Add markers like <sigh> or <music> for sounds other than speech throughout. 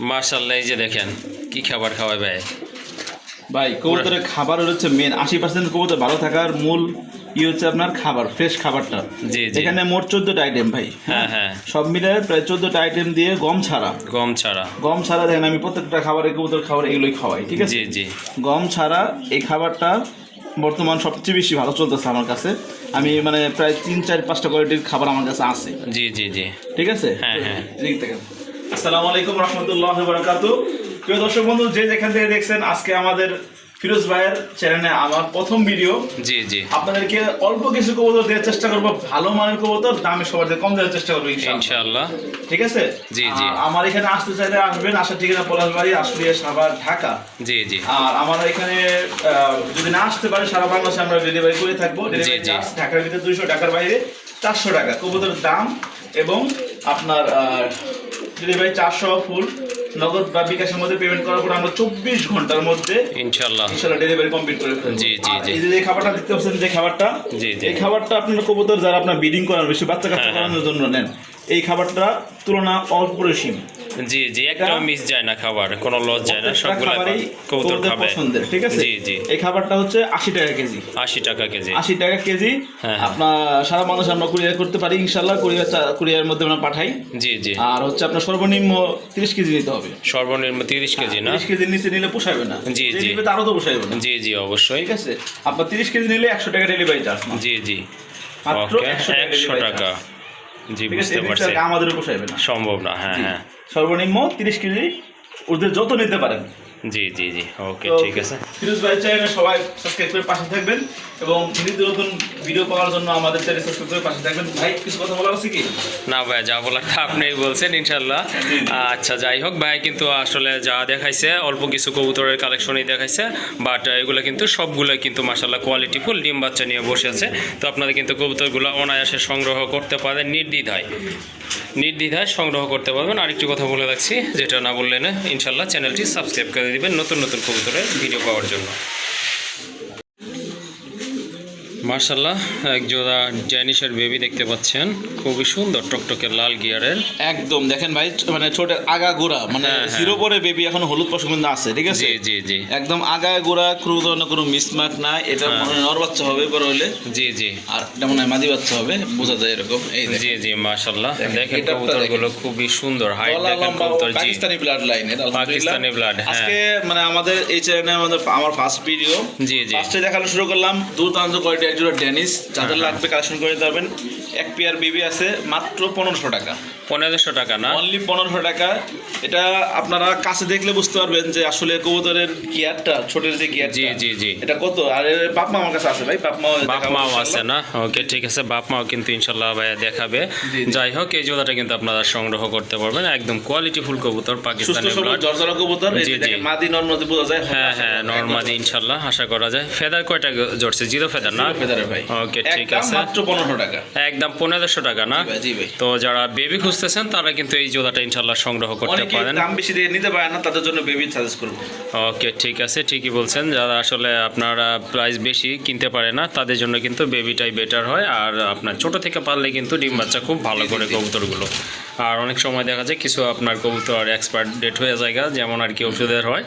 মার্শাল্লাহ এই যে দেখেন কি খাবার খাওয়াই ভাই? ভাই কবুতরের খাবার হচ্ছে মেন আশি পার্সেন্ট কবুতর ভালো থাকার মূল ই হচ্ছে আপনার খাবার ফ্রেশ খাবারটা। জি জি। এখানে মোট চোদ্দটা আইটেম ভাই হ্যাঁ হ্যাঁ। সব মিলে প্রায় চোদ্দটা আইটেম দিয়ে গম ছাড়া। গম ছাড়া। গম ছাড়া দেখেন আমি প্রত্যেকটা খাবারে কবুতর খাবার এগুলোই খাওয়াই ঠিক আছে? জি জি। গম ছাড়া এই খাবারটা বর্তমান সবচেয়ে বেশি ভালো চলতেছে আমার কাছে। আমি মানে প্রায় তিন চার পাঁচটা কোয়ালিটির খাবার আমার কাছে আছে। জি জি জি। ঠিক আছে? হ্যাঁ, হ্যাঁ। থেকে। আসসালামু আলাইকুম রহমতুল্লাহ বারাকাতু প্রিয় দর্শক বন্ধু যে যেখান থেকে দেখছেন আজকে আমাদের ফিরোজ ভাইয়ের চ্যানেলে আমার প্রথম ভিডিও জি জি। আপনাদেরকে অল্প কিছু কবুতর দেওয়ার চেষ্টা করব ভালো মানের কবুতর দামে সবার কম দেওয়ার চেষ্টা করব ইনশাআল্লাহ। ঠিক আছে? জি, জি। আমার এখানে আসতে চাইলে আসবেন আসার ঠিকানা পলাশবাড়ি আশুলিয়া সাভার ঢাকা। জি জি। আর আমার এখানে যদি না আসতে পারে সারা বাংলাদেশে আমরা ডেলিভারি করে থাকব। ডেলিভারি চার্জ ঢাকার ভিতরে দুইশো টাকার বাইরে চারশো টাকা। কবুতরের দাম এবং আপনার ডেলিভারি চারশো ফুল নগদ বা বিকাশের মধ্যে পেমেন্ট করার পর আমরা চব্বিশ ঘণ্টার মধ্যে ইনশাল্লাহ ইনশাল্লাহ ডেলিভারি কমপ্লিট করে ফেলব জি, জি, জি। এই যে খাবারটা দেখতে পাচ্ছেন যে খাবারটা জি, জি। এই খাবারটা আপনার কবুতর যারা আপনার ব্রিডিং করার বেশি বাচ্চা কাচ্চা হ্যাঁ, হ্যাঁ। করানোর জন্য নেন এই খাবারটা তুলনা অল্প অপরিসীম জি জি একটাও মিস যায় না খাবার কোনো লস যায় না সবগুলো কবুতর খাবে। পছন্দের ঠিক আছে? জি জি। এই খাবারটা হচ্ছে আশি টাকা কেজি। আশি টাকা কেজি। আশি টাকা কেজি। হ্যাঁ, হ্যাঁ। আপনার সারা মানুষ আমরা কুরিয়ার করতে পারি কুরিয়ার কুরিয়ার মধ্যে আমরা পাঠাই। জি জি। আর হচ্ছে আপনার সর্বনিম্ন তিরিশ কেজি নিতে হবে। সর্বনিম্ন তিরিশ কেজি না? কেজির নিচে নিলে পোষাবে না। জি, জি। তারও তো পোষাবে না। জি জি অবশ্যই। ঠিক আছে? আপনার তিরিশ কেজি নিলে একশো টাকা ডেলিভারি চার্জ জি জি। মাত্র 100 টাকা একশো টাকা। জি বুঝতে পারছি। টাকা আমাদেরও পোষাবে না। সম্ভব না হ্যাঁ হ্যাঁ। সর্বনিম্ন তিরিশ কেজি ওদের যত নিতে পারেন। জি জি জি। ওকে ঠিক আছে। ফিরোজ ভাই চ্যানেলে সবাই সাবস্ক্রাইব করে পাশে থাকবেন এবং নিত্য নতুন ভিডিও পাওয়ার জন্য আমাদের চ্যানেল সাবস্ক্রাইব করে পাশে থাকবেন। ভাই কিছু কথা বলার আছে কি? না ভাই যা বলার তা আপনি বলছেন ইনশাল্লাহ আচ্ছা যাই হোক ভাই কিন্তু আসলে যা দেখাইছে অল্প কিছু কবুতরের কালেকশনই দেখাইছে বাট এগুলো কিন্তু সবগুলো কিন্তু মাসাল্লাহ কোয়ালিটি ফুল ডিম বাচ্চা নিয়ে বসে আছে। তো আপনারা কিন্তু কবুতরগুলো অনায়াসে সংগ্রহ করতে পারেন নির্দ্বিধায়। নির্দ্বিধায় সংগ্রহ করতে পারবেন। আরেকটি কথা বলে রাখছি যেটা না বললেন ইনশাল্লাহ চ্যানেলটি সাবস্ক্রাইব করে দিবেন নতুন নতুন কবুতরের ভিডিও পাওয়ার জন্য। মার্শাল্লাহ এক জোড়া ড্যানিশের বেবি দেখতে পাচ্ছেন। খুবই সুন্দর টকটকে লাল গিয়ারের একদম দেখেন ভাই মানে ছোট আগা গোড়া মানে হ্যাঁ, হ্যাঁ। জিরো পরে বেবি এখন হলুদ পশমিন্দা আছে ঠিক আছে? জি জি একদম আগায় গোড়া ক্রু ধরনের কোনো মিসমার্ক নাই এটা হ্যাঁ। মনে হয় নর বাচ্চা হবে বড় হলে জি জি। আর এটা মনে হয় মাদি বাচ্চা হবে বোঝা যায় এরকম। এই জি জি মাশাল্লাহ দেখেন, এটা কবুতরগুলো খুবই সুন্দর হাইট গলা দেখেন কবুতর জি। পাকিস্তানি ব্লাড লাইনের পাকিস্তানি blood, হ্যাঁ। আজকে মানে আমাদের এই চ্যানেলে আমাদের আমার ফার্স্ট ভিডিও জি জি। ফার্স্টে দেখানো শুরু করলাম দুর্দান্ত কোয়ালিটি একজোড়া ডেনিস যাদের হ্যাঁ, লাগবে কালেকশন করে নিতে পারবেন এক পেয়ার বিবি আছে মাত্র পনেরোশো টাকা। পনেরোশো টাকা না? অনলি পনেরোশো টাকা। এটা আপনারা কাছে দেখলে বুঝতে পারবেন যে আসলে কবুতরের গিয়ারটা ছোটের যে গিয়ার জি জি জি। এটা কত? আর এর বাপ মা আমার কাছে আছে ভাই বাপ মা বাপ মাও আছে না? ওকে ঠিক আছে বাপ মাও কিন্তু ইনশাল্লাহ ভাইয়া দেখাবে। যাই হোক এই জোড়াটা কিন্তু আপনারা সংগ্রহ করতে পারবেন। একদম কোয়ালিটি ফুল কবুতর পাকিস্তানি জর্জরা কবুতর এই যে মাদি নর্মাদি বোঝা যায় হ্যাঁ হ্যাঁ নর্মালি ইনশাল্লাহ আশা করা যায়। ফেদার কয়টা জড়ছে? জিরো ফেদার না? ফেদারে ভাই। ওকে ঠিক আছে। মাত্র পনেরোশো টাকা। একদম পনেরোশো টাকা না? তো যারা বেবি খুঁজতেছেন তারা কিন্তু এই জোড়াটা ইনশাল্লাহ সংগ্রহ করতে পারেন। দাম বেশি দিয়ে নিতে পারে না তাদের জন্য বেবি সাজেস্ট করব। ওকে ঠিক আছে ঠিকই বলছেন। যারা আসলে আপনারা প্রাইস বেশি কিনতে পারে না তাদের জন্য কিন্তু বেবিটাই বেটার হয়। আর আপনার ছোট থেকে পারলে কিন্তু ডিম বাচ্চা খুব ভালো করে কবুতরগুলো। আর অনেক সময় দেখা যায় কিছু আপনার কবুতর এক্সপায়ার ডেট হয়ে জায়গা যেমন আর কি ওষুধের হয়।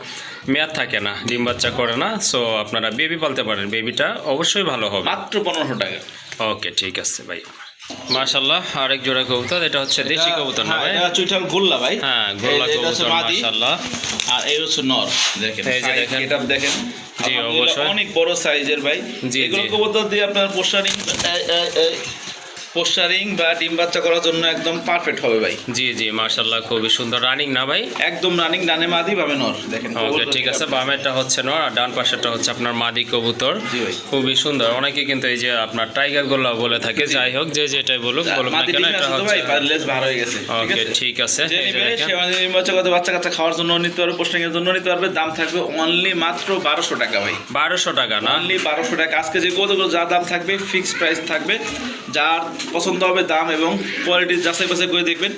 মেয়াদ থাকে না ডিম বাচ্চা করে না। সো আপনারা বেবি পালতে পারেন। বেবিটা অবশ্যই ভালো হবে। মাত্র পনেরোশো টাকা। ওকে ঠিক আছে ভাই। মাশাল্লাহ আরেক জোড়া কবুতর এটা হচ্ছে দেশি কবুতর না হ্যাঁ, ভাই? এটা চুইঠাল গোল্লা ভাই। হ্যাঁ গোল্লা হচ্ছে কবুতর মাদি। মাশাল্লাহ আর এই হচ্ছে নর দেখেন এই যে দেখেন। এটা দেখেন। জি, অবশ্যই। অনেক বড় সাইজের ভাই। জি, এগুলো কবুতর দিয়ে আপনার পোস্টারিং পোস্টারিং বা ডিম বাচ্চা করার জন্য একদম পারফেক্ট হবে ভাই। জি জি মাশাল্লাহ খুবই সুন্দর। রানিং না ভাই? একদম রানিং ডানে মাদি ভাবে নর। দেখেন ওকে ঠিক আছে বামেরটা হচ্ছে নর আর ডান পাশেরটা হচ্ছে আপনার মাদি কবুতর। খুবই সুন্দর। অনেকে কিন্তু এই যে আপনার টাইগার গোল্লা বলে থাকে যাই হোক যে যেটাই বলুক বলুক না কেন এটা হচ্ছে ভাই লেজ বার হয়ে গেছে ঠিক ওকে আছে? ঠিক আছে ডিম বাচ্চা কাচ্চা খাওয়ার জন্য নিতে পারবে পোস্টিং এর জন্য নিতে পারবে দাম থাকবে অনলি মাত্র বারোশো টাকা ভাই। বারোশো টাকা না? অনলি বারোশো টাকা। আজকে যে কতগুলো যা দাম থাকবে ফিক্সড প্রাইস থাকবে যার পছন্দ হবে দাম এবং কোয়ালিটি যাচাই বাছাই করে দেখবেন।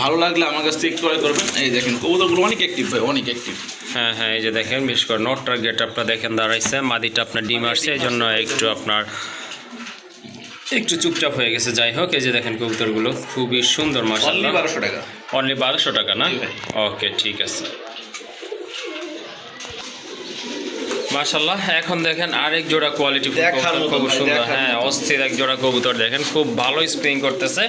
ভালো লাগলে আমার কাছ থেকে ক্রয় করবেন। এই দেখেন কবুতরগুলো অনেক অ্যাক্টিভ ভাই অনেক অ্যাক্টিভ হ্যাঁ হ্যাঁ এই যে দেখেন বিশেষ করে নটটার গেট আপটা দেখেন দাঁড়াইছে মাদিটা আপনার ডিম আসছে এই জন্য একটু আপনার একটু চুপচাপ হয়ে গেছে। যাই হোক এই যে দেখেন কবুতরগুলো খুবই সুন্দর মাসাল্লাহ বারোশো টাকা। অনলি বারোশো টাকা না। ওকে ঠিক আছে। মাশাল্লাহ এখন দেখেন আরেক জোড়া কোয়ালিটি খুব সুন্দর। হ্যাঁ অস্থির এক জোড়া কবুতর দেখেন খুব ভালো স্প্রিং করতেছে।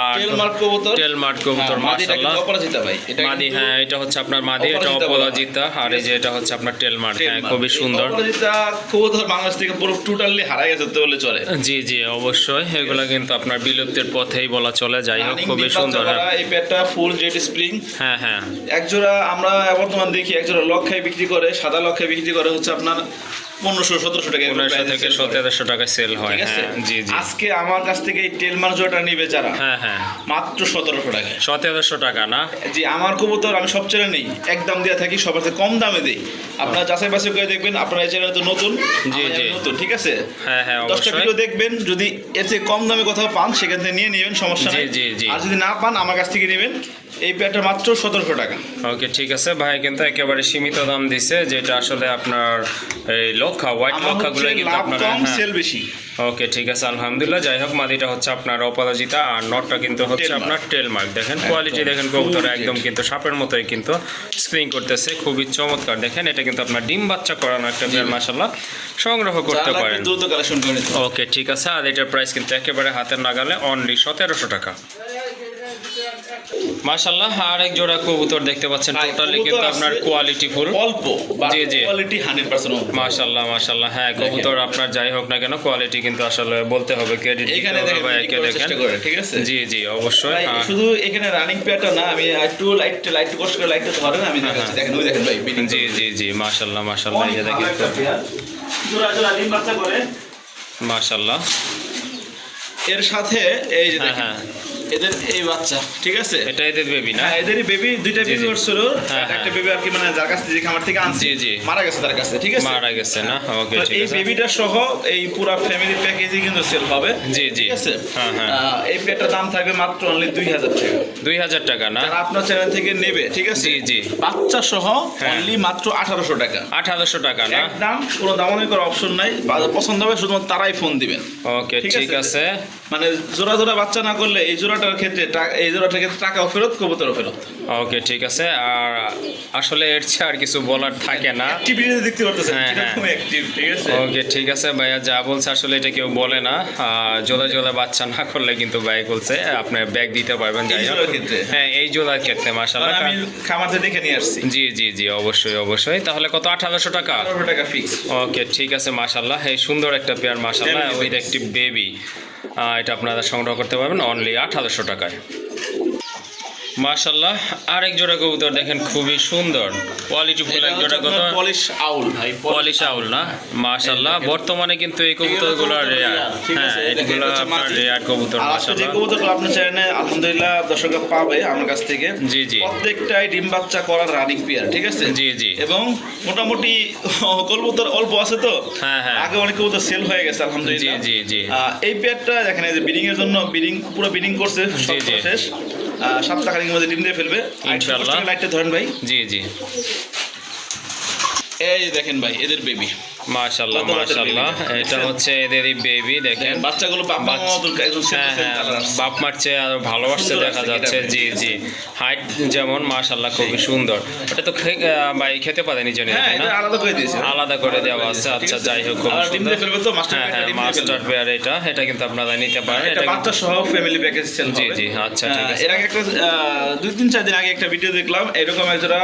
আর টেলমার্ক কবুতর। টেলমার্ক কবুতর হ্যাঁ, মাশাল্লাহ অপরাজিতা ভাই এটা মাদি হ্যাঁ এটা হচ্ছে আপনার মাদি এটা অপরাজিতা আর এই যে এটা হচ্ছে আপনার টেলমার্ক হ্যাঁ খুবই সুন্দর। অপরাজিতা কবুতর বাংলাদেশ থেকে পুরো টোটালি গেছে তো বলে চলে জি জি অবশ্যই এগুলো কিন্তু আপনার বিলুপ্তির পথেই বলা চলে যাই হোক খুবই সুন্দর হ্যাঁ। এই পেটটা ফুল জেড স্প্রিং হ্যাঁ হ্যাঁ। একজোড়া আমরা বর্তমান দেখি একজোড়া লক্ষায় বিক্রি করে সাদা লক্ষায় বিক্রি করে হচ্ছে আপনার পনেরোশো সতেরোশো টাকা পনেরোশো থেকে সতেরোশো টাকা সেল হয় হ্যাঁ জি জি। আজকে আমার কাছ থেকে এই টেলমার জোটা নিবে যারা হ্যাঁ হ্যাঁ। মাত্র সতেরোশো টাকায়। সতেরোশো টাকা না? জি আমার কবুতর আমি সব চ্যানেল নেই একদম দিয়ে থাকি সবার থেকে কম দামে দিই। আপনারা যাচাই বাছাই করে দেখবেন আপনারা এই চ্যানেল তো নতুন জি, জি। নতুন ঠিক আছে? হ্যাঁ হ্যাঁ দশটা ভিডিও দেখবেন যদি এতে কম দামে কোথাও পান সেখান থেকে নিয়ে নেবেন সমস্যা নেই। জি, জি। আর যদি না পান আমার কাছ থেকে নেবেন। এই প্যাডটা মাত্র সতেরোশো টাকা। ওকে ঠিক আছে। ভাই কিন্তু একেবারে সীমিত দাম দিছে যেটা আসলে আপনার এই লক্ষা হোয়াইট লক্ষাগুলো কিন্তু আপনার হ্যাঁ। সেল বেশি। ওকে ঠিক আছে আলহামদুলিল্লাহ। যাই হোক মাদিটা হচ্ছে আপনার অপরাজিতা আর নটটা কিন্তু হচ্ছে আপনার টেল মার্ক। দেখেন কোয়ালিটি দেখেন কবুতর একদম কিন্তু সাপের মতোই কিন্তু স্প্রিং করতেছে খুবই চমৎকার। দেখেন এটা কিন্তু আপনার ডিম বাচ্চা করানো একটা বিয়ার মাসাল্লাহ সংগ্রহ করতে পারেন। ওকে ঠিক আছে আর এটার প্রাইস কিন্তু একেবারে হাতের নাগালে অনলি সতেরোশো টাকা। মাশাল্লাহ আর এক জোড়া কবুতর দেখতে পাচ্ছেন। টোটালি কিন্তু আপনার কোয়ালিটি ফুল অল্প জি, জি। কোয়ালিটি হান্ড্রেড পার্সেন্ট মাশাল্লাহ মাশাল্লাহ হ্যাঁ কবুতর আপনার যাই হোক না কেন কোয়ালিটি কিন্তু আসলে বলতে হবে ক্রেডিট এখানে দেখেন ঠিক আছে? জি জি অবশ্যই। হ্যাঁ। শুধু এখানে রানিং প্যাডটা না আমি একটু লাইট লাইট কষ্ট করে লাইটটা ধরেন আমি দেখেন ওই দেখেন ভাই জি জি জি মাশাল্লাহ মাশাল্লাহ এই দেখেন। জোড়া জোড়া ডিম বাচ্চা করে। মাশাল্লাহ এর সাথে এই যে হ্যাঁ দেখেন হ্যাঁ। এদের এই বাচ্চা ঠিক আছে এটা এদের বেবি না হ্যাঁ এদেরই বেবি দুইটা বেবি। হ্যাঁ, একটা হ্যাঁ। বেবি আর কি মানে যার কাছ থেকে খামার থেকে আনছি জি। মারা গেছে তার কাছে ঠিক আছে মারা গেছে না ওকে ঠিক এই বেবিটা সহ এই পুরা ফ্যামিলি প্যাকেজই কিন্তু সেল হবে জি, জি। ঠিক আছে হ্যাঁ, হ্যাঁ। এই দাম থাকবে মাত্র অনলি দুই হাজার টাকা দুই হাজার টাকা না যারা আপনার চ্যানেল থেকে নেবে ঠিক আছে জি, জি। বাচ্চা সহ হ্যাঁ। অনলি মাত্র আঠারোশো টাকা আঠারোশো টাকা না একদম কোনো করার অপশন নাই পছন্দ হবে শুধুমাত্র তারাই ফোন দিবেন ওকে ঠিক আছে। মানে জোড়া জোড়া বাচ্চা না করলে এই জোড়াটার ক্ষেত্রে এই জোড়াটার ক্ষেত্রে টাকাও ফেরত কবুতরও ফেরত। ওকে ঠিক আছে। আর আসলে এর চেয়ে আর কিছু বলার থাকে না। দেখতে পারতেছেন হ্যাঁ, হ্যাঁ। ওকে ঠিক আছে ভাইয়া যা বলছে আসলে এটা কেউ বলে না। জোলা জোলা বাচ্চা না করলে কিন্তু ভাই বলছে আপনি ব্যাগ দিতে পারবেন যাই হোক। হ্যাঁ এই জোলার ক্ষেত্রে মাসাল্লাহ কারণ আমি খামারতে দেখে নিয়ে আসছি। জি জি জি অবশ্যই অবশ্যই। তাহলে কত? আঠারোশো টাকা? টাকা ফিক্স ওকে ঠিক আছে মাশাল্লাহ এই সুন্দর একটা পেয়ার Family ওইটা একটি বেবি এটা আপনারা সংগ্রহ করতে পারবেন অনলি আঠারোশো টাকায়। মাশাল্লাহ আরেক জোড়া কবুতর দেখেন খুবই সুন্দর। কোয়ালিটি ফুল এক জোড়া কত পলিশ আউল ভাই পলিশ আউল না? মাশাল্লাহ বর্তমানে কিন্তু এই কবুতরগুলো রেয়ার হ্যাঁ এগুলো আপনার রেয়ার কবুতর আজকে যে কবুতরগুলো আপনার চ্যানেলে আলহামদুলিল্লাহ দর্শকরা পাবে আমার কাছ থেকে। জি, জি। প্রত্যেকটাই ডিম বাচ্চা করার রানিং পেয়ার ঠিক আছে? জি, জি। এবং মোটামুটি <laughs> কবুতর অল্প আছে তো? হ্যাঁ, হ্যাঁ। আগে অনেক কবুতর সেল হয়ে গেছে আলহামদুলিল্লাহ। জি, জি, জি। এই পেয়ারটা দেখেন এই যে বিডিং এর জন্য বিডিং পুরো বিডিং করছে। শেষ। সাতটা খানিকের মধ্যে ডিম দিয়ে ফেলবে। ইনশাআল্লাহ। লাইটটা ধরেন ভাই। জি জি। এই দেখেন ভাই এদের বেবি মাশাল্লাহ baby? এটা? হচ্ছে এদেরই বেবি দেখেন। বাচ্চাগুলো একদম হ্যাঁ হ্যাঁ বাপ মার চেয়ে আরও দেখা যাচ্ছে। জি জি। হাইট যেমন মাশাল্লাহ খুবই সুন্দর। ওটা তো ভাই খেতে পারে নিজে হ্যাঁ আলাদা করে দিয়েছে। আলাদা করে দেওয়া আছে। আচ্ছা যাই হোক খুব মাস্টার হ্যাঁ হ্যাঁ মাস্টার পেয়ার এটা। এটা কিন্তু আপনারা নিতে পারেন। এটা বাচ্চা সহ ফ্যামিলি প্যাকেজ সেল জি, জি, আচ্ছা, ঠিক আছে। এর আগে একটা দুই তিন চার দিন আগে একটা ভিডিও দেখলাম। এরকম একটা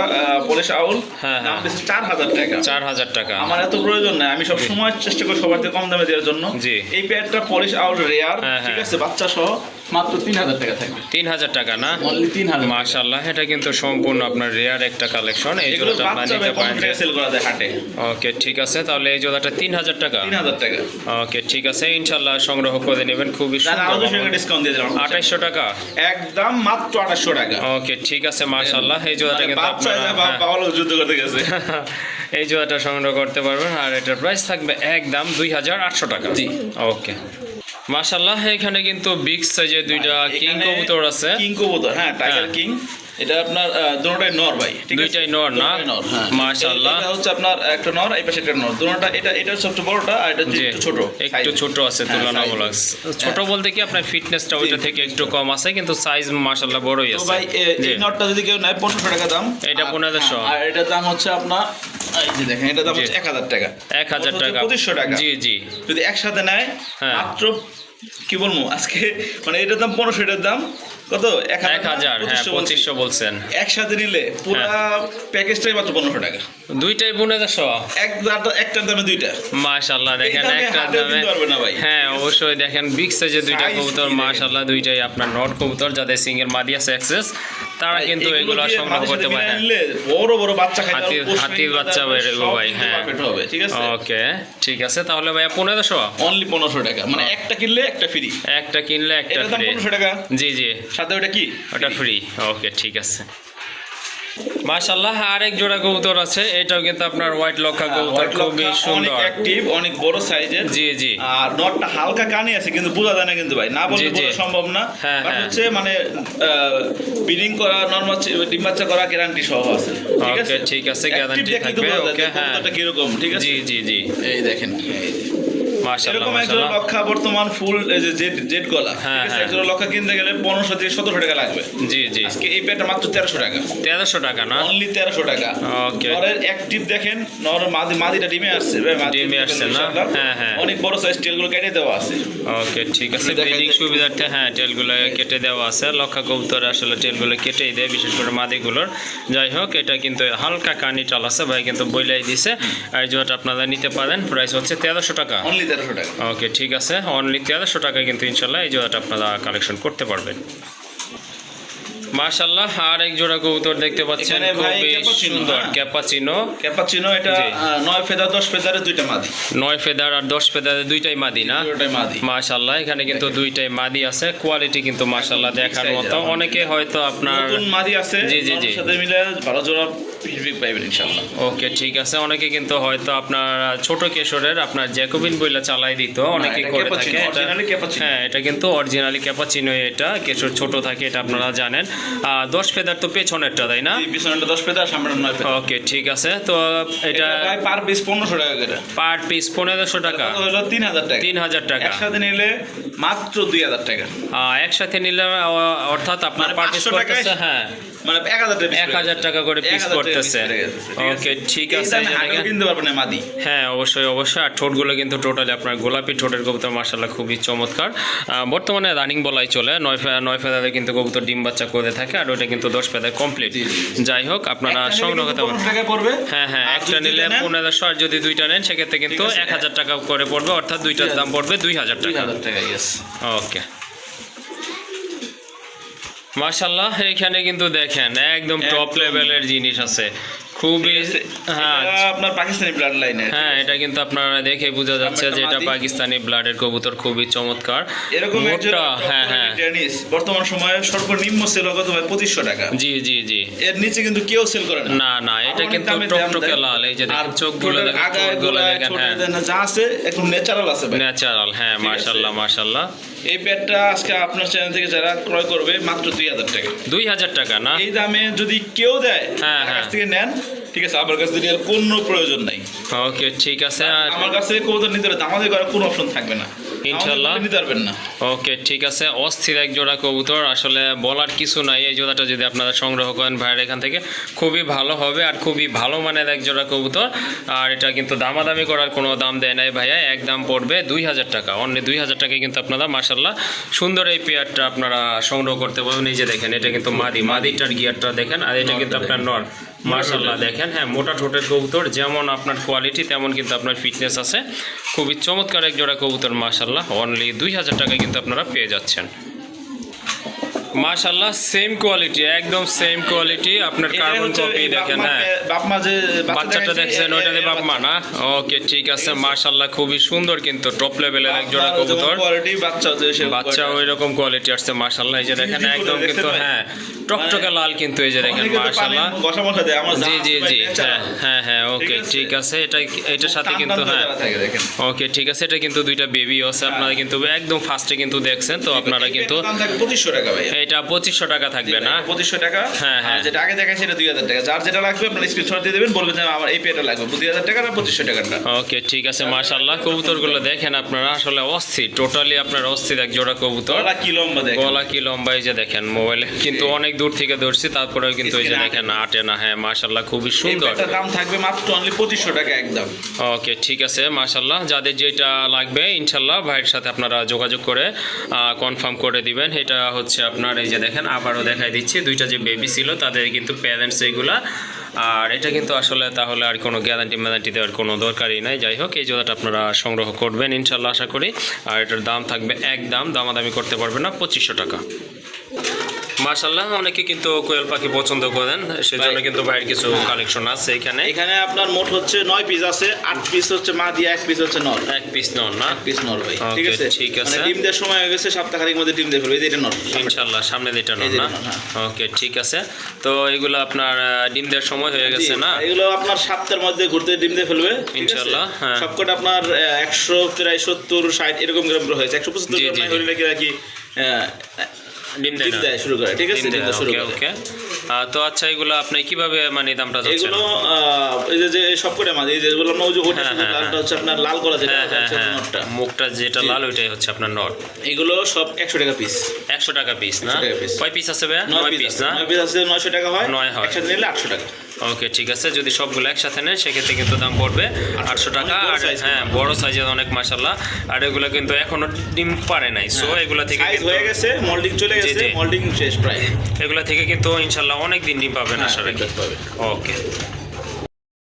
পলিশ আউল হ্যাঁ, হ্যাঁ। বেশি চার হাজার টাকা। চার হাজার টাকা। আমার এত প্রয়োজন নাই। আমি সব সময় চেষ্টা করি সবার থেকে কম দামে দেওয়ার জন্য। এই প্যাডটা পলিশ আউল রেয়ার ঠিক। আছে? বাচ্চা সহ মাত্র তিন হাজার টাকা থাকবে। তিন হাজার টাকা না? অনলি তিন হাজার মাশাল্লাহ এটা কিন্তু সম্পূর্ণ আপনার রেয়ার একটা কালেকশন এই জোড়াটা আপনারা নিতে পারেন। সেল করা যায় হাটে। ওকে ঠিক আছে তাহলে এই জোড়াটা তিন হাজার টাকা। তিন হাজার টাকা। ওকে ঠিক আছে ইনশাল্লাহ সংগ্রহ করে নেবেন খুবই সুন্দর ডিসকাউন্ট দিয়ে দিলাম। আঠাইশশো টাকা? একদম মাত্র আঠাশশো টাকা। ওকে ঠিক আছে মাশাল্লাহ এই জোড়াটা মানে কিন্তু আপনারা হ্যাঁ। যুদ্ধ করতে গেছে। <laughs> এই জোড়াটা সংগ্রহ করতে পারবেন আর এটার প্রাইস থাকবে একদম দুই হাজার আটশো টাকা। জি। ওকে মাশাল্লাহ এখানে কিন্তু বিগ সাইজের দুইটা কিং কবুতর আছে। কিং কবুতর হ্যাঁ টাইগার হ্যাঁ। কিং এটা আপনার দুটোটাই নর ভাই দুইটাই নর না? দুটোটাই নর, হ্যাঁ। মাশাআল্লাহ। এটা হচ্ছে আপনার একটা নর এই পাশে একটা নর। দুটোটা এটা এটা হচ্ছে বড়টা আর এটা একটু ছোট একটু ছোট আছে হ্যাঁ, তুলনামূলক। ছোট বলতে কি আপনার ফিটনেসটা ওইটা থেকে একটু কম আছে কিন্তু সাইজ মাশাআল্লাহ বড়ই তো আছে। ভাই এই যদি কেউ নেয় টাকা দাম। এটা আর- 1500 হ্যাঁ, আর এটার দাম হচ্ছে আপনার যে দেখেন এটা দাম হচ্ছে এক হাজার টাকা। এক হাজার টাকা। পঁচিশশো টাকা। জি জি। যদি একসাথে নেয় হ্যাঁ। মাত্র কি বলব আজকে মানে এটার দাম পনেরোশো এটার দাম কত? এক হাজার হ্যাঁ পঁচিশশো বলছেন। একসাথে নিলে পুরো প্যাকেজটাই মাত্র পনেরোশো টাকা। দুইটাই বুনে এক একটার দামে দুইটা। মাশাল্লাহ দেখেন দামে একটা দামে ভাই। হ্যাঁ অবশ্যই দেখেন বিগ সাইজের দুইটা কবুতর মাশাল্লাহ দুইটাই আপনার নট কবুতর যাদের সিঙ্গেল মাদি আছে অ্যাক্সেস তারা কিন্তু এগুলো সংগ্রহ করতে পারেন বড় বড় বাচ্চা হাতির- পারবে, বাচ্চা ভাই, হ্যাঁ। ঠিক আছে? ওকে ঠিক আছে তাহলে ভাইয়া পনেরোশো? অনলি পনেরোশো টাকা মানে একটা কিনলে একটা ফ্রি একটা কিনলে একটা ফ্রি পনেরোশো টাকা? জি জি। সাথে ওটা কি? ওটা ফ্রি ওকে ঠিক আছে। মাশাল্লাহ আরেক জোড়া কবুতর আছে। এটাও কিন্তু আপনার হোয়াইট লক্ষা কবুতর White খুবই সুন্দর। অ্যাক্টিভ অনেক বড় সাইজের জি জি। আর নটটা হালকা কানে আছে কিন্তু বোঝা যায় না কিন্তু ভাই। না বললে। বোঝা সম্ভব না। হ্যাঁ, বাট হ্যাঁ। হচ্ছে মানে ব্রিডিং করা নর্মাল ডিম বাচ্চা করা গ্যারান্টি সহ আছে। ঠিক আছে? ঠিক আছে, তো থাকবে, যে হ্যাঁ। কবুতরটা কীরকম ঠিক আছে? জি জি জি। এই দেখেন এরকম লক্ষা বর্তমান ফুল জেড জেড গলা। হ্যাঁ, হ্যাঁ। লক্ষা কিনতে গেলে পনেরোশো থেকে সতেরোশো টাকা লাগবে। জি জি। আজকে এই মাত্র তেরোশো টাকা। তেরোশো টাকা না? অনলি তেরোশো টাকা. নরের অ্যাক্টিভ দেখেন নর মাদি মাদিটা ডিমে আসছে ডিমে আসছে না? হ্যাঁ, হ্যাঁ। অনেক বড় সাইজ টেলগুলো কেটে দেওয়া আছে। ওকে ঠিক আছে। ব্রিডিং সুবিধার্থে হ্যাঁ টেলগুলো কেটে দেওয়া আছে। লক্ষা কবুতর আসলে টেলগুলো কেটেই দেয় বিশেষ করে মাদিগুলোর। যাই হোক এটা কিন্তু হালকা কানি টাল আছে ভাই কিন্তু বইলাই দিছে। আর যেটা আপনারা নিতে পারেন। প্রাইস হচ্ছে তেরোশো টাকা। অনলি তেরোশো টাকা ওকে ঠিক আছে। অনলি তেরোশো টাকা কিন্তু ইনশাল্লাহ এই জোড়াটা আপনারা কালেকশন করতে পারবেন। মার্শাল্লাহ আর এক জোড়া কবুতর দেখতে পাচ্ছেন খুবই সুন্দর হ্যাঁ। ক্যাপাচিনো। ক্যাপাচিনো এটা নয় ফেদার দশ দুইটা মাদি। নয় ফেদার আর দশ ফেদারের দুইটাই মাদি না? মাশাল্লাহ এখানে কিন্তু দুইটাই মাদি আছে। কোয়ালিটি কিন্তু মাশাল্লাহ দেখার মতো। অনেকে হয়তো আপনার মাদি আছে জি, জি, জি। সাথে মিলে ভালো জোড়া ফিডব্যাক পাইবেন ইনশাআল্লাহ ওকে ঠিক আছে। অনেকে কিন্তু হয়তো আপনার ছোট কেশরের আপনার জ্যাকোবিন বইলা চালাই দিত অনেকে করে থাকে। হ্যাঁ এটা কিন্তু অরিজিনালি ক্যাপাচিনো এটা কেশর ছোট থাকে এটা আপনারা জানেন। দশ ফেদার তো পেছনেরটা তাই না? এই পিছনেটা দশ ফেদার সামনে নয় ওকে ঠিক আছে। তো এটা পার পিস পনেরোশো টাকা করে। পার পিস পনেরোশো টাকা। হলো? তিন হাজার টাকা। তিন হাজার টাকা। একসাথে নিলে মাত্র দুই হাজার টাকা। একসাথে নিলে অর্থাৎ আপনার মানে পার পিস 500 টাকায় করতেছে হ্যাঁ। মানে এক হাজার টাকা এক হাজার টাকা করে পিস ওকে ঠিক আছে। কিনতে পারবেন না মাদি। হ্যাঁ অবশ্যই অবশ্যই। আর ঠোঁটগুলো কিন্তু টোটালি আপনার গোলাপি ঠোঁটের কবুতর খুবই চমৎকার। বর্তমানে রানিং বলাই চলে। নয় নয় ফেদারে কিন্তু কবুতর ডিম বাচ্চা করে থাকে আর ওটা কিন্তু দশ ফেদায় কমপ্লিট যাই হোক আপনারা সংগ্রহ করতে পড়বে। হ্যাঁ হ্যাঁ একটা নিলে নেন, পনেরোশো আর যদি দুইটা নেন সেক্ষেত্রে কিন্তু ঠিক আছে। এক হাজার টাকা করে পড়বে অর্থাৎ দুইটার দাম পড়বে দুই হাজার টাকা। হাজার টাকা ইয়েস ওকে মার্শাল্লাহ এখানে কিন্তু দেখেন একদম টপ লেভেলের জিনিস আছে। খুবই হ্যাঁ। আপনার পাকিস্তানি ব্লাড লাইনে হ্যাঁ এটা কিন্তু আপনারা দেখে বোঝা যাচ্ছে যে এটা পাকিস্তানি ব্লাডের কবুতর খুবই চমৎকার। এরকম হ্যাঁ হ্যাঁ। টেনিস বর্তমান সময়ে সর্বনিম্ন সেল কত ভাই? পঁচিশশো টাকা। জি জি জি। এর নিচে কিন্তু কেউ সেল করে না। না না এটা কিন্তু টকটকে লাল এই যে দেখেন চোখগুলো দেখেন আগায় দেখেন হ্যাঁ। যা আছে একদম ন্যাচারাল আছে ভাই। ন্যাচারাল হ্যাঁ। এই প্যাডটা আজকে আপনার চ্যানেল থেকে যারা ক্রয় করবে মাত্র দুই হাজার টাকা। দুই হাজার টাকা না? এই দামে যদি কেউ দেয় হ্যাঁ, কাছ হ্যাঁ। থেকে নেন। ঠিক আছে আমার কাছ থেকে আর কোনো প্রয়োজন নাই। ওকে ঠিক আছে। আমার কাছ থেকে কবুতর নিতে হবে দামাদি করার কোনো অপশন থাকবে না। ইনশাল্লাহ। দামাদি নিতে পারবেন না। ওকে ঠিক আছে। অস্থির এক জোড়া কবুতর। আসলে বলার কিছু নাই এই জোড়াটা যদি আপনারা সংগ্রহ করেন ভাইয়ের এখান থেকে খুবই ভালো হবে আর খুবই ভালো মানের এক জোড়া কবুতর। আর এটা কিন্তু দামাদামি করার কোনো দাম দেয় নাই ভাইয়া এক দাম পড়বে দুই হাজার টাকা। অন্য দুই হাজার টাকায় কিন্তু আপনারা মার্শাল্লাহ সুন্দর এই পেয়ারটা আপনারা সংগ্রহ করতে পারবেন। যে দেখেন এটা কিন্তু মাদি মাদিটার গিয়ারটা দেখেন আর এটা কিন্তু আপনার নর। মার্শাল্লাহ দেখেন হ্যাঁ মোটা ঠোঁটের কবুতর যেমন আপনার কোয়ালিটি তেমন কিন্তু আপনার ফিটনেস আছে। খুবই চমৎকার এক জোড়া কবুতর মার্শাল্লাহ অনলি দুই হাজার টাকায় কিন্তু আপনারা পেয়ে যাচ্ছেন। মার্শাল্লাহ সেম কোয়ালিটি একদম সেম কোয়ালিটি আপনার কার্বন কপি দেখেন হ্যাঁ। মাকে- বাপ মা যে বাচ্চাটা দেখছেন ওইটা দিয়ে বাপ মা না? ওকে ঠিক আছে মার্শাল্লাহ খুবই সুন্দর কিন্তু টপ লেভেলের এক জোড়া কবুতর। quality, বাচ্চাও যে বাচ্চা ওই রকম কোয়ালিটি আসছে মার্শাল্লাহ এই যে দেখেন একদম কিন্তু। হ্যাঁ টকটকে লাল কিন্তু এই যে দেখেন অনেকে তো পানি মাশাল্লাহ ঘষা মশা দেয় আমার জি জি জি হ্যাঁ হ্যাঁ হ্যাঁ ওকে ঠিক আছে এটা এটার সাথে কিন্তু হ্যাঁ। ওকে ঠিক আছে এটা কিন্তু দুইটা বেবি আছে আপনারা কিন্তু একদম ফার্স্টে কিন্তু দেখছেন তো আপনারা কিন্তু পেটের দাম থাকে পঁচিশশো টাকা ভাই। এটা পঁচিশশো টাকা থাকবে না? পঁচিশশো টাকা। হ্যাঁ, হ্যাঁ। যেটা আগে দেখাচ্ছি এটা দুই হাজার টাকা। যার যেটা লাগবে আপনার স্ক্রিনশট দিয়ে দেবেন বলবেন যে আমার এই পেটা লাগবে। দুই হাজার টাকা না পঁচিশশো টাকাটা ওকে ঠিক আছে মাশাল্লাহ কবুতরগুলো দেখেন আপনারা আসলে অস্থির টোটালি আপনার অস্থির এক জোড়া কবুতর। গলা কি লম্বা দেখেন। গলা কি লম্বা এই যে দেখেন মোবাইলে কিন্তু অনেক দূর থেকে ধরছি তারপরেও কিন্তু এই যে দেখেন আটে না। হ্যাঁ মাশাল্লাহ খুবই সুন্দর। পেটার দাম থাকবে মাত্র অনলি পঁচিশশো টাকা একদম। ওকে ঠিক আছে মাশাল্লাহ যাদের যেটা লাগবে ইনশাল্লাহ ভাইয়ের সাথে আপনারা যোগাযোগ করে কনফার্ম করে দিবেন। এটা হচ্ছে আপনার এই যে দেখেন, আবারও দেখাই দিচ্ছি। দুইটা যে বেবি ছিল, তাদের কিন্তু প্যারেন্টস এইগুলা আর এটা কিন্তু আসলে তাহলে আর কোনো গ্যারান্টি ম্যারান্টি দেওয়ার কোনো দরকারই নাই। যাই হোক, এই জোড়াটা আপনারা সংগ্রহ করবেন, ইনশাল্লাহ আশা করি। আর এটার দাম থাকবে একদম দামাদামি করতে পারবে না, পঁচিশশো টাকা। মাশাল্লাহ অনেকে কিন্তু কোয়েল পাখি পছন্দ করেন সেজন্য কিন্তু ভাইয়ের কিছু কালেকশন আছে এখানে। এখানে আপনার মোট হচ্ছে নয় পিস আছে আট পিস হচ্ছে মা দিয়ে এক পিস হচ্ছে নর। এক পিস নন না? পিস নর ভাই ঠিক আছে? ঠিক আছে। মানে ডিম দেওয়ার সময় হয়ে গেছে সপ্তাহের মধ্যে ডিম দিয়ে ফেলবে। এটা নর ইনশাল্লাহ সামনে নন যে না? হ্যাঁ। ওকে ঠিক আছে। তো এগুলো আপনার ডিম দেওয়ার সময় হয়ে গেছে না? এগুলো আপনার সপ্তাহের মধ্যে ঘুরতে ডিম দিয়ে ফেলবে ইনশাল্লাহ, হ্যাঁ। সবকটা আপনার একশো প্রায় সত্তর ষাট এরকম গ্রাম হয়েছে। একশো পঁচাত্তর গ্রাম। হলে নাকি ডিম দেয় না। শুরু করে। ঠিক আছে ডিম ডিম দেয়, দেওয়া শুরু করে। ওকে। তো আচ্ছা এগুলো আপনি কীভাবে মানে দামটা যাচ্ছে এগুলো এই যে সবকটা মাঝে এই যে বললাম না ওই যে ওটা হ্যাঁ, হ্যাঁ, লালটা হচ্ছে আপনার লাল করা যেটা হ্যাঁ হ্যাঁ হচ্ছে হ্যাঁ নটটা। মুখটা যেটা লাল ওইটাই হচ্ছে আপনার নট। এগুলো সব একশো টাকা পিস একশো টাকা পিস না? 100 কয় পিস আছে ভাই নয় নয় পিস পিস না? 9 পিস আছে নয়শো টাকা হয়। নয় হয়। একসাথে নিলে আটশো টাকা। ওকে ঠিক আছে যদি সবগুলো একসাথে নেন সেক্ষেত্রে কিন্তু দাম পড়বে আটশো টাকা। আর হ্যাঁ বড় সাইজের অনেক মাসাল্লাহ আর এগুলো কিন্তু এখনও ডিম পারে নাই। সো এগুলো থেকে কিন্তু হয়ে গেছে মোল্ডিং চলে গেছে মল্ডিং শেষ প্রায়। এগুলো থেকে কিন্তু ইনশাল্লাহ অনেক দিন ডিম পাবেন হ্যাঁ, আশা রাখি। পাবে। ওকে